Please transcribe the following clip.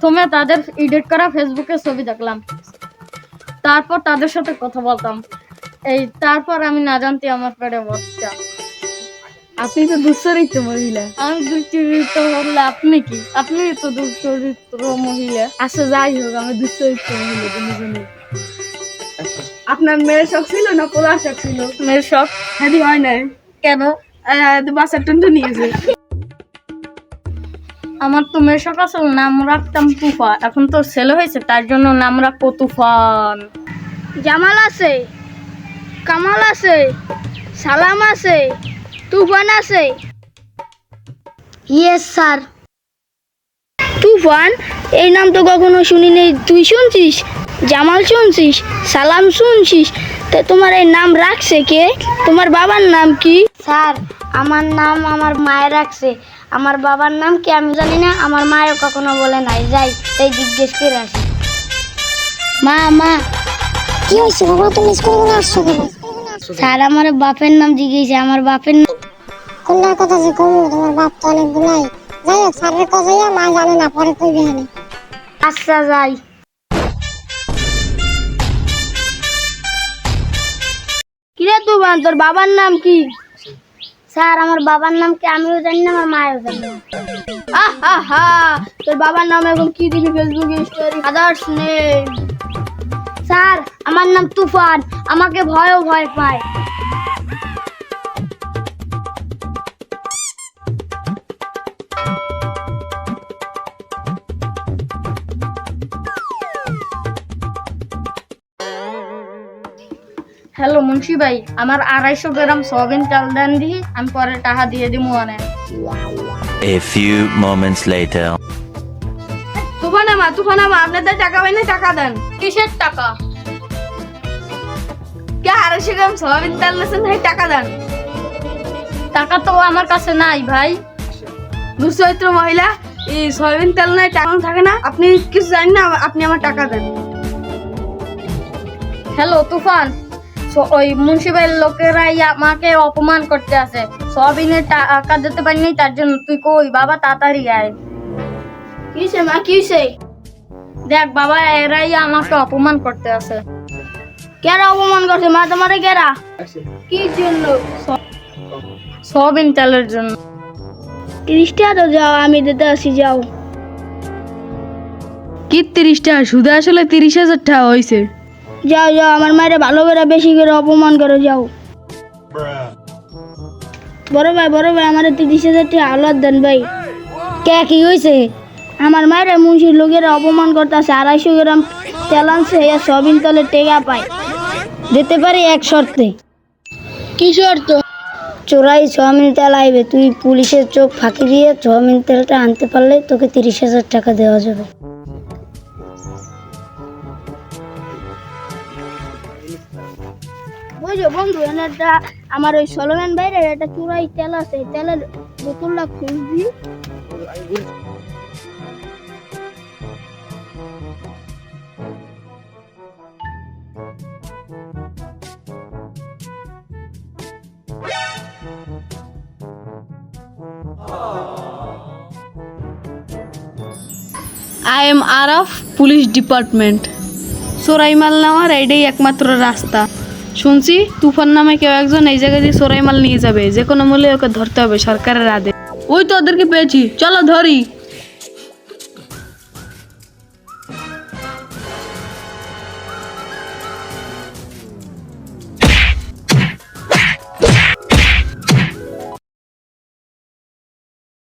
প্রথমে তাদের এডিট করা ফেসবুকে ছবি দেখলাম। তারপর তাদের সাথে কথা বলতাম। এই তারপর আমি না জানতে আমার পেটে বাচ্চা আপনি তো দুশ্চরিত্র মহিলা। আমি দুশ্চরিত্র হলে আপনি কি? আপনি তো দুশ্চরিত্র মহিলা। আচ্ছা যাই হোক আমি দুশ্চরিত্র মহিলা দুজনে আপনার মেয়ের শখ ছিল না পোলার শখ ছিল? মেয়ের শখ? হ্যাঁ হয় নাই। কেন? বাসার টুনটু নিয়েছে আমার তো মেয়ের শখ আছে নাম রাখতাম তুফা এখন তো ছেলে হয়েছে তার জন্য নাম রাখব তুফান। জামাল আছে কামাল আছে সালাম আছে তুফান আছে। ইয়েস স্যার তুফান এই নাম তো কখনো শুনি শুনিনি তুই শুনছিস? জামাল শুনছিস? সালাম শুনছিস? তা তোমার এই নাম রাখছে কে? তোমার বাবার নাম কি? স্যার আমার নাম আমার মায়ের রাখছে। আমার বাবার নাম কি আমি জানি না আমার মায়ের কখনো বলে নাই। যাই তাই জিজ্ঞেস করে আসি। মা মা। কি হয়েছে বাবা? তুমি স্কুলে করে আসছো কেন? স্যার আমার বাপের নাম জিজ্ঞেস আমার বাপের নাম কোনটার কথা যে কমু তোমার বাপ তো অনেক গুলাই যাই হোক স্যারের কথা মা জানে না পরে কইবে হানি আচ্ছা যাই। কিরে তুফান তোর বাবার নাম কি? স্যার, আমার বাবার নাম কি আমিও জানি না, আমার মায়েও জানি না? আহা তোর বাবার নাম এখন কি দিবি ফেসবুকে স্টোরি আদার্স নেম স্যার, আমার নাম তুফান, আমাকে ভয়ও ভয় পায়। হ্যালো মুন্সি ভাই আমার আড়াইশো গ্রাম সয়াবিন চাল দেন দি আমি পরে টাকা দিয়ে দিব মানে A few moments later. তুফান আমা তুফান আমা আপনাদের টাকা পাই না টাকা দেন। কিসের টাকা? কে আড়াইশো গ্রাম সয়াবিন তেল নেছেন ভাই টাকা দেন। টাকা তো আমার কাছে নাই ভাই। দুশ্চরিত্র মহিলা এই সয়াবিন তেল নাই টাকা থাকে না আপনি কিছু জানেন না আপনি আমার টাকা দেন। হ্যালো তুফান ওই মুন্সি ভাইয়ের লোকেরাই আমাকে অপমান করতে আসে। সয়াবিনের টাকা দিতে পারিনি তার জন্য তুই কই? বাবা তাড়াতাড়ি আয়। কিসে মা? কিসে দেখ বাবা এরাই আমাকে অপমান করতে আসে। কেরা অপমান করছে? মা তোমারে কেরা? কি জন্য? সয়াবিন তেলের জন্য। তিরিশ টাকা তো যাও আমি দিতে আসি যাও। কি তিরিশ টাকা সুদে আসলে তিরিশ হাজার টাকা হয়েছে যাও যাও আমার মায়ের ভালো করে বেশি করে অপমান করে যাও। বড় ভাই বড় ভাই আমার তিরিশ হাজার টাকা আলাদ দেন ভাই। কে কি হয়েছে আমার মায়ের মুন্সির লোকের অপমান করতেছে আড়াইশো গ্রাম তেল আনছে সবিন তলে টেকা পায়। যেতে পারি এক শর্তে। কি শর্ত? চোরাই চাউমিন তেল আইবে তুই পুলিশের চোখ ফাঁকি দিয়ে চাউমিন তেলটা আনতে পারলে তোকে তিরিশ হাজার টাকা দেওয়া যাবে। বুঝো বন্ধু একটা আমার ওই সলমান বাইরে একটা চুরাই তেল আছে তেলের বোতলটা খুলবি। আই এম আর অফ পুলিশ ডিপার্টমেন্ট সোরাই মাল নেওয়ার এটাই একমাত্র রাস্তা। শুনছি তুফান নামে কেউ একজন এই জায়গা দিয়ে সরাই মাল নিয়ে যাবে, যে কোনো মূল্যে ওকে ধরতে হবে সরকারের আদেশ। ওই তো ওদেরকে পেয়েছি, চলো ধরি।